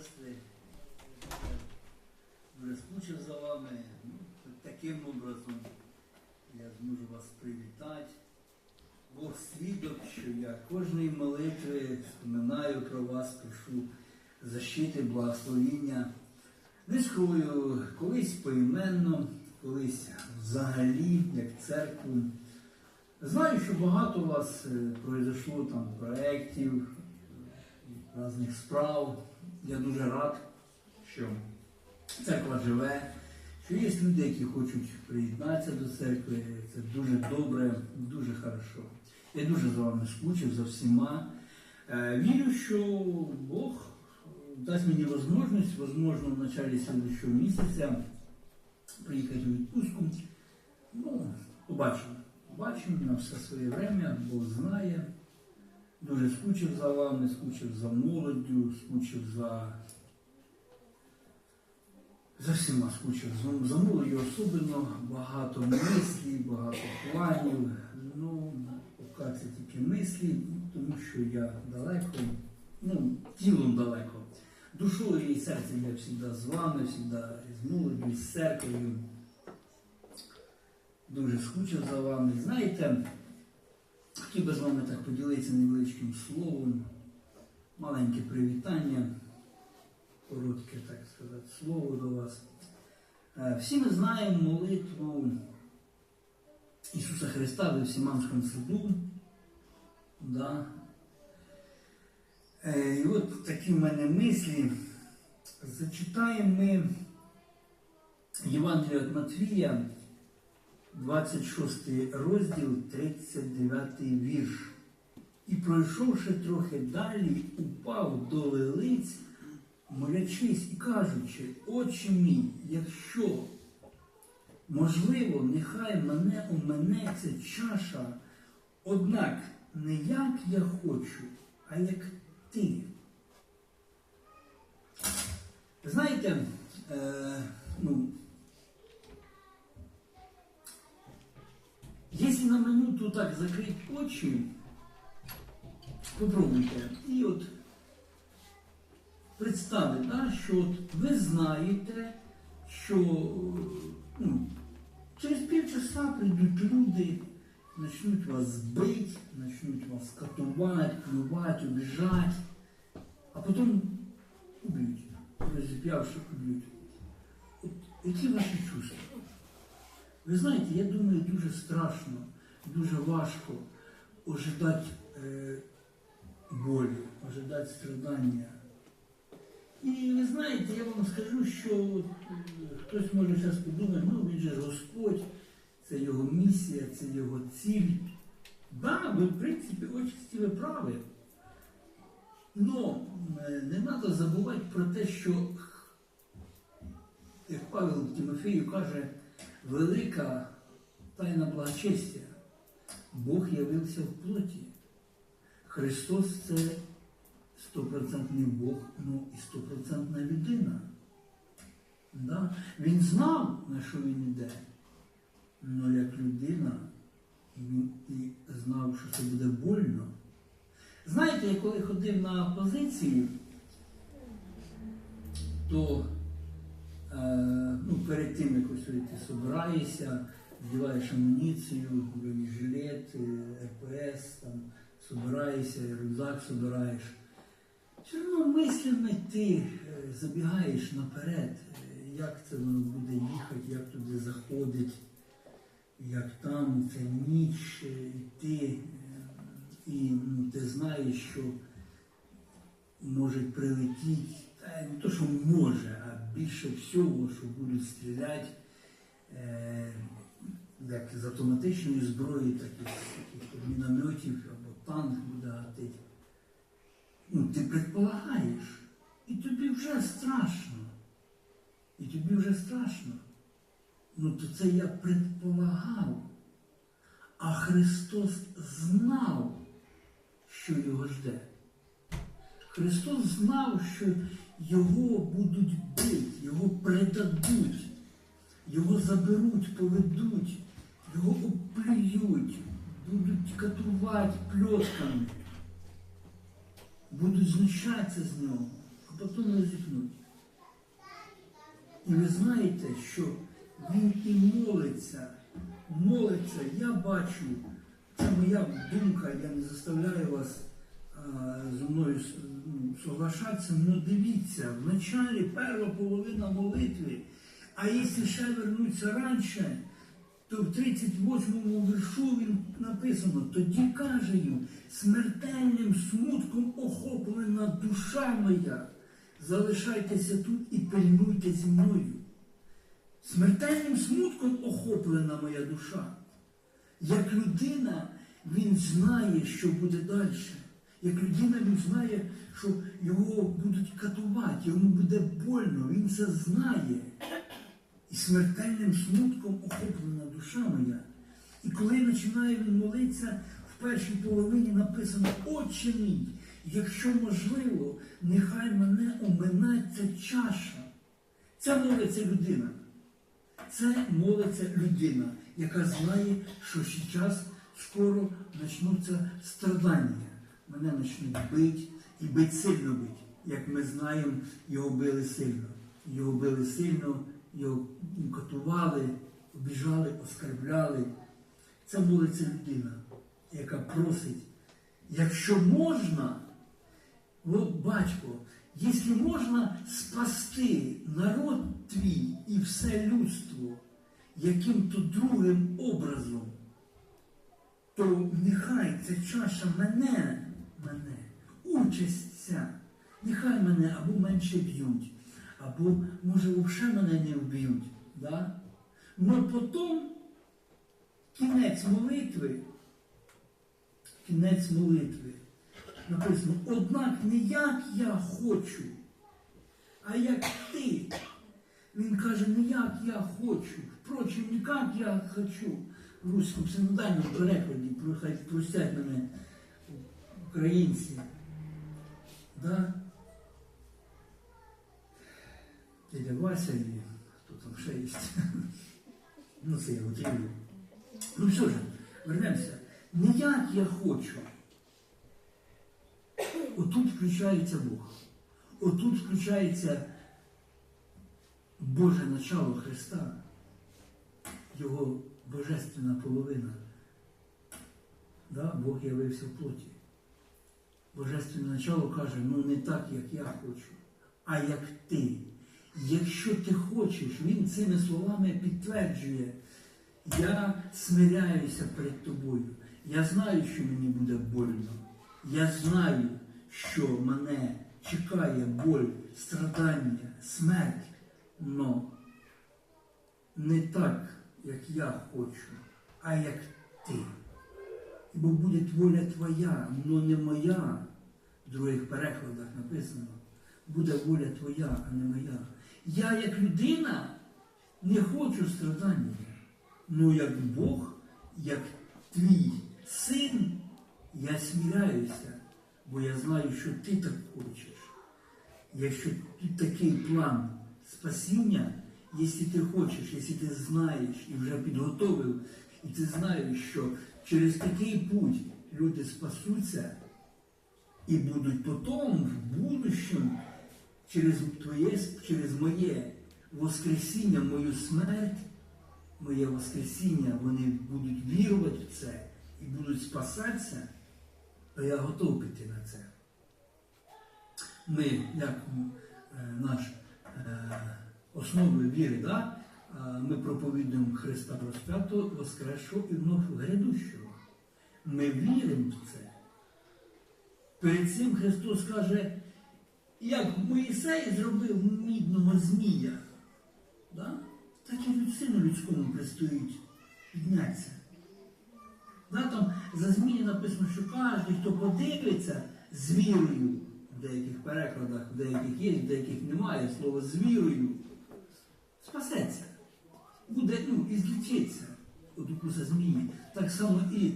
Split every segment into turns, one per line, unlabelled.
сестри. Дуже за вами. Ну, таким образом я зможу вас привітати. Бог свідок, що я кожної молитви споминаю про вас, прошу защити, благословіння. Скрою, колись поіменно, колись взагалі, як церкву. Знаю, що багато у вас е, произошло там проєктів, різних справ. Я дуже рад, що церква живе, що є люди, які хочуть приєднатися до церкви. Це дуже добре, дуже хорошо. Я дуже за вами скучив, за всіма. Е, Вірю, що Бог дасть мені можливість, можливо, в началі слідчого місяця приїхати у відпустку. Ну, побачимо. Побачимо на все своє время, Бог знає. Дуже скучив за вами, скучив за молоддю, скучив за. За всіма скучив. За- За молоддю особливо багато мислів, багато планів. Ну, поки це тільки мислі, тому що я далеко, ну, тілом далеко. Душою і серцем я завжди з вами, завжди з молоддю, з церквою. Дуже скучив за вами. Знаєте, хотів би з вами так поділитися невеличким словом, маленьке привітання, коротке, так сказати, слово до вас. Е, Всі ми знаємо молитву Ісуса Христа в Всіманському саду. Да. Е, І от такі в мене мислі. Зачитаємо ми Євангелія від Матвія, 26 розділ, 39 вірш. І пройшовши трохи далі, упав до лилиць, молячись і кажучи, Отче мій, якщо можливо, нехай мене уменеться чаша, однак не як я хочу, а як ти. Знаєте, е, ну, Если на минуту так закрыть очі, попробуйте. І от представте, да, що от ви знаєте, що ну, через півчаса прийдуть люди, почнуть вас бити, почнуть вас катувати, плювати, обіжати, а потім уб'ють, розіп'явши уб'ють. От які ваші чувства? Ви знаєте, я думаю, дуже страшно, дуже важко ожидати е, болі, ожидати страдання. І ви знаєте, я вам скажу, що е, хтось може зараз подумати, ну він же Господь, це його місія, це його ціль. Да, ви, в принципі, отчасті ви праві. Но е, не треба забувати про те, що, як Павел Тимофею каже, велика тайна благочестя. Бог явився в плоті. Христос це стопроцентний Бог, ну і стопроцентна людина. Да? Він знав, на що він йде. але як людина, він і знав, що це буде больно. Знаєте, я коли ходив на позицію, то ну, перед тим, як ось ти собираєшся, вдіваєш амуніцію, бронежилет, е, РПС, там, собираєшся, рюкзак собираєш. Все одно мислями ти е, забігаєш наперед, е, як це воно буде їхати, як туди заходить, як там це ніч е, йти. е, І ну, ти знаєш, що може прилетіти, та не то, що може, більше всього, що будуть стріляти е, як з автоматичної зброї, так і мінометів або танк буде гатити. Ну, ти предполагаєш, і тобі вже страшно. І тобі вже страшно. Ну, то це я предполагав. А Христос знав, що його жде. Христос знав, що його будуть бити, його предадуть, його заберуть, поведуть, його оплюють, будуть катувати пльосками, будуть знущатися з нього, а потім розіпнуть. І ви знаєте, що він і молиться, молиться, я бачу, це моя думка, я не заставляю вас зі мною соглашатися, ну дивіться, в началі перша половина молитви, а якщо ще вернуться раніше, то в 38-му віршу він написано, тоді каже їм, смертельним смутком охоплена душа моя, залишайтеся тут і пильнуйте зі мною. Смертельним смутком охоплена моя душа. Як людина, він знає, що буде далі. Як людина, він знає, що його будуть катувати, йому буде больно, він це знає. І смертельним смутком охоплена душа моя. І коли починає він молитися, в першій половині написано Отче мій, якщо можливо, нехай мене оминається чаша. Це молиться людина. Це молиться людина, яка знає, що зараз скоро почнуться страдання. Мене почнуть бити і бити сильно бити. Як ми знаємо, його били сильно. Його били сильно, його катували, обіжали, оскарбляли. Це молиться людина, яка просить, якщо можна, от батько, якщо можна спасти народ твій і все людство яким-то другим образом, то нехай ця чаша мене, участь нехай мене або менше б'ють, або, може, взагалі мене не вб'ють. Да? Но потім кінець молитви, кінець молитви, написано, однак не як я хочу, а як ти. Він каже, не як я хочу, впрочем, не як я хочу. В руському синодальному перекладі, хай простять мене українці. Да? Дядя Вася і хто там ще є. Ну, це я утрірую. Ну все ж, вернемося. Не як я хочу. Отут включається Бог. Отут включається Боже начало Христа, Його божественна половина. Да? Бог явився в плоті. Божественне начало каже, ну не так, як я хочу, а як ти. Якщо ти хочеш, він цими словами підтверджує, я смиряюся перед тобою. Я знаю, що мені буде больно. Я знаю, що мене чекає боль, страдання, смерть. Но не так, як я хочу, а як ти. Бо буде воля твоя, но не моя. В других перекладах написано. Буде воля твоя, а не моя. Я як людина не хочу страдання. Ну як Бог, як твій син, я сміряюся, бо я знаю, що ти так хочеш. Якщо тут такий план спасіння, якщо ти хочеш, якщо ти знаєш і вже підготовив, і ти знаєш, що через такий путь люди спасуться і будуть потім, в будущем, через твоє, через моє Воскресіння, мою смерть, моє Воскресіння, вони будуть вірувати в це і будуть спасатися, то я готов піти на це. Ми, як е, наш е, основою віри, да? Ми проповідуємо Христа розп'ятого, воскресшого і вновь грядущого. Ми віримо в це. Перед цим Христос каже, як Моїсей зробив мідного змія, да? так і від сину людському предстоїть піднятися. Да, там за змії написано, що кожен, хто подивиться з вірою, в деяких перекладах, в деяких є, в деяких немає, слово з вірою, спасеться. Буде, ну, і злічиться від укуса змії. Так само і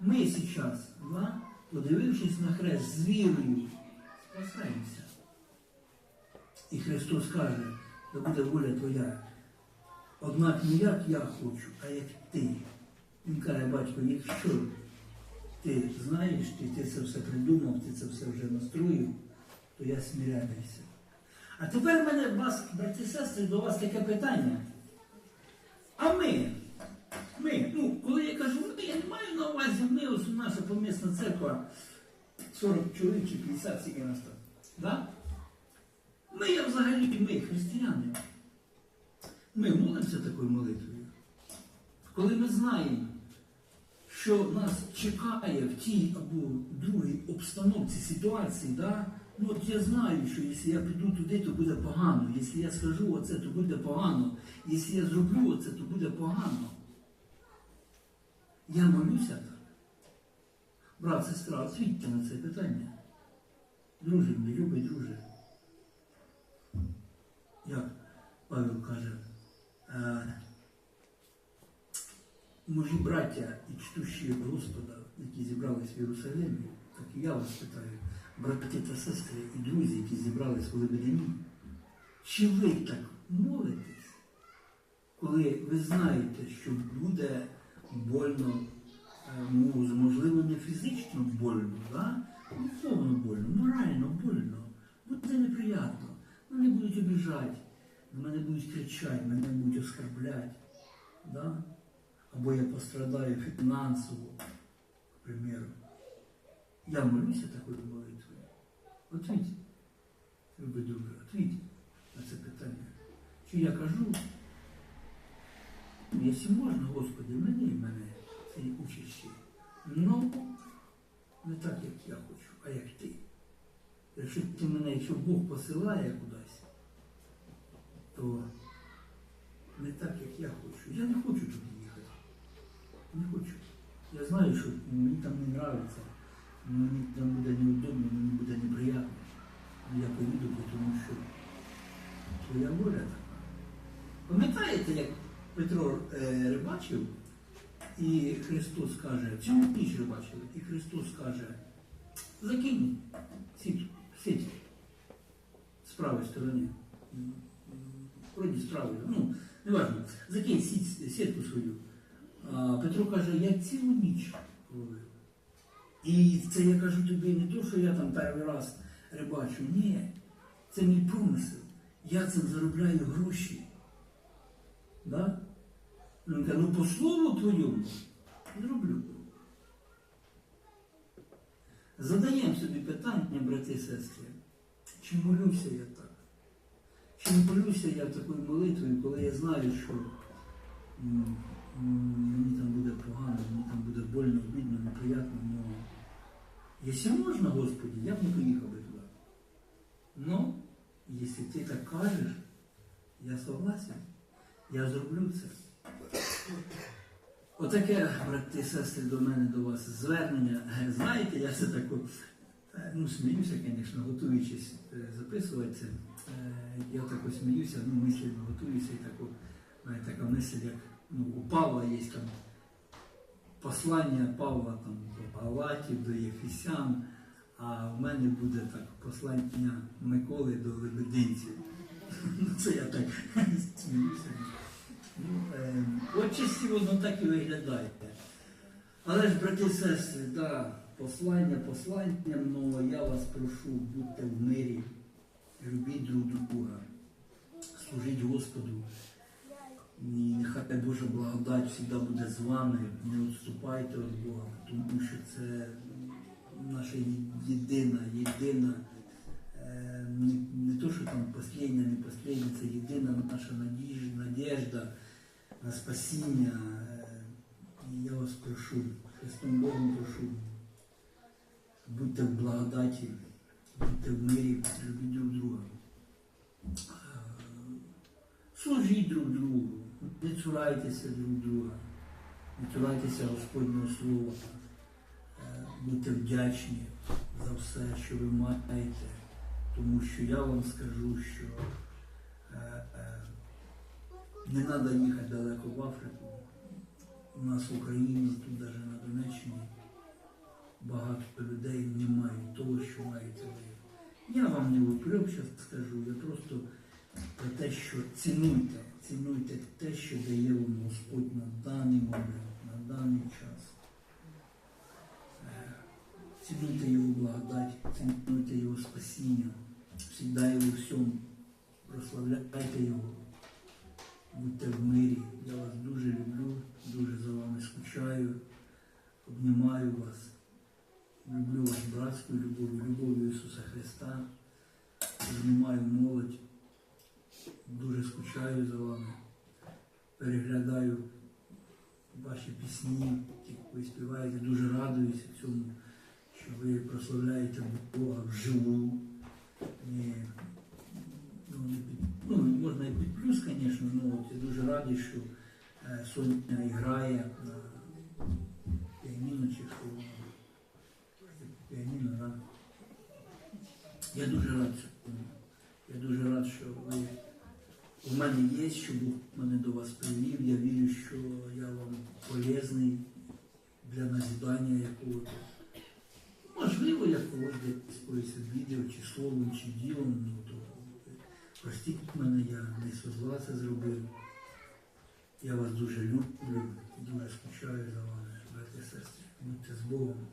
ми зараз, да, подивившись на хрест з вірою, спасаємося. І Христос каже, да буде воля твоя. Однак не як я хочу, а як ти. Він каже, батько, якщо ти знаєш, ти, ти це все придумав, ти це все вже настроїв, то я сміряюся. А тепер в мене вас, брати і сестри, до вас таке питання. А ми, ми, ну, коли я кажу ми, я не маю на увазі ми, ось у наша помісна церква, 40 чоловік чи 50 скільки нас там. Да? Ми, я взагалі, ми, християни. Ми молимося такою молитвою. Коли ми знаємо, що нас чекає в тій або другій обстановці, ситуації, да? Ну от я знаю, що якщо я піду туди, то буде погано. Якщо я скажу оце, то буде погано. Якщо я зроблю оце, то буде погано. Я молюся так. Брат, сестра, відповідьте на це питання. Друже мій, любий друже. Як Павел каже, е, мої браття і чтущі Господа, які зібрались в Єрусалимі, так і я вас питаю, брати та сестри і друзі, які зібрались в Лебедині, чи ви так молитесь, коли ви знаєте, що буде больно, е, ну, можливо, не фізично больно, да? духовно больно, морально больно, буде неприємно, мене будуть обіжати, мене будуть кричати, мене будуть оскорбляти. Да? або я пострадаю фінансово, к примеру. Я молюся такою молитвою. Отвіть, любий друже, отвіть на це питання. Чи я кажу, якщо можна, Господи, мені мене цієї участі. Ну, не так, як я хочу, а як ти. Якщо ти мене, якщо Бог посилає кудись, то не так, як я хочу. Я не хочу туди їхати. Не хочу. Я знаю, що мені там не подобається, мені там буде неудобно, мені буде неприємно. Я поїду, тому що твоя воля така. Пам'ятаєте, як Петро е, рибачив, і Христос каже, цю ніч рибачили, і Христос каже, закинь сіть, з правої сторони. Вроді з правої, ну, неважно, закинь сіть, сітку свою. А Петро каже, я цілу ніч ловив. І це я кажу тобі не то, що я там перший раз рибачу. Ні, це мій промисел. Я цим заробляю гроші. Да? Ну, він каже, ну по слову твоєму зроблю. Задаємо собі питання, брати і сестри, чи молюся я так? Чи молюся я такою молитвою, коли я знаю, що мені там буде погано, мені там буде больно, обідно, неприємно, але якщо можна, Господі, я б не поїхав би туди. Ну, якщо ти так кажеш, я согласен, я зроблю це. Отаке, брати і сестри, до мене, до вас звернення. Знаєте, я це тако, е, ну, сміюся, звісно, готуючись е, записувати це. Е, Я тако сміюся, ну, мислі готуюся і знаєте, така мисль, як ну, у Павла є там послання Павла там, до Галатів, до Єфісян, а в мене буде так послання Миколи до Лебединців. Ну, Це я так сміюся. Ну, е, воно так і виглядає. Але ж, брати і сестри, да, послання посланням, але я вас прошу, будьте в мирі, любіть друг друга, служіть Господу. І нехай Божа благодать завжди буде з вами. Не відступайте від Бога, тому що це наша єдина, єдина, е, не, не то, що там послідня, не послідня, це єдина наша надіжда, на спасіння. Е, І я вас прошу, Христом Богом прошу, будьте в благодаті, будьте в мирі, любіть друг друга. Е, Служіть друг другу, не цурайтеся друг друга, не цурайтеся Господнього Слова, Е, будьте вдячні за все, що ви маєте, тому що я вам скажу, що е, е, не треба їхати далеко в Африку. У нас в Україні, тут навіть на Донеччині, багато людей не мають того, що маєте ви. Я вам не виплюк, зараз скажу, я просто про те, що цінуйте, цінуйте те, що дає вам Господь на даний момент, на даний час. Е, Цінуйте Його благодать, цінуйте Його спасіння, всегда Його всьому Пам'ятайте його. Будьте в мирі. Я вас дуже люблю, дуже за вами скучаю, обнімаю вас. Люблю вас братською любов'ю, любов'ю Ісуса Христа. Обнімаю молодь. Дуже скучаю за вами. Переглядаю ваші пісні, які ви співаєте. Дуже радуюся цьому, що ви прославляєте Бога вживу. Не, ну, ну, можна і під плюс, звісно, але от я дуже радий, що е, Соня грає на піаніно чи що. Піаніно, да? Я дуже рад цьому. Я дуже рад, що ви у мене є, що Бог мене до вас привів. Я вірю, що я вам полезний для назідання якого-то. Можливо, якогось десь якоюсь відео, чи словом, чи ділом. Ну, то простіть мене, я не со зла це зробив. Я вас дуже люблю, дуже скучаю за вами, брати сестри. Будьте з Богом.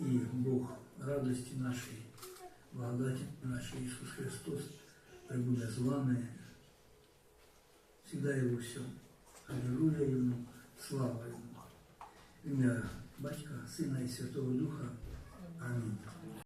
І Бог радості нашої, благодаті нашої Ісус Христос прибуде з вами. Всегда и во всем. Аллилуйя Ему, слава Ему. В Ім'я Батька, Сына и Святого Духа. Амінь.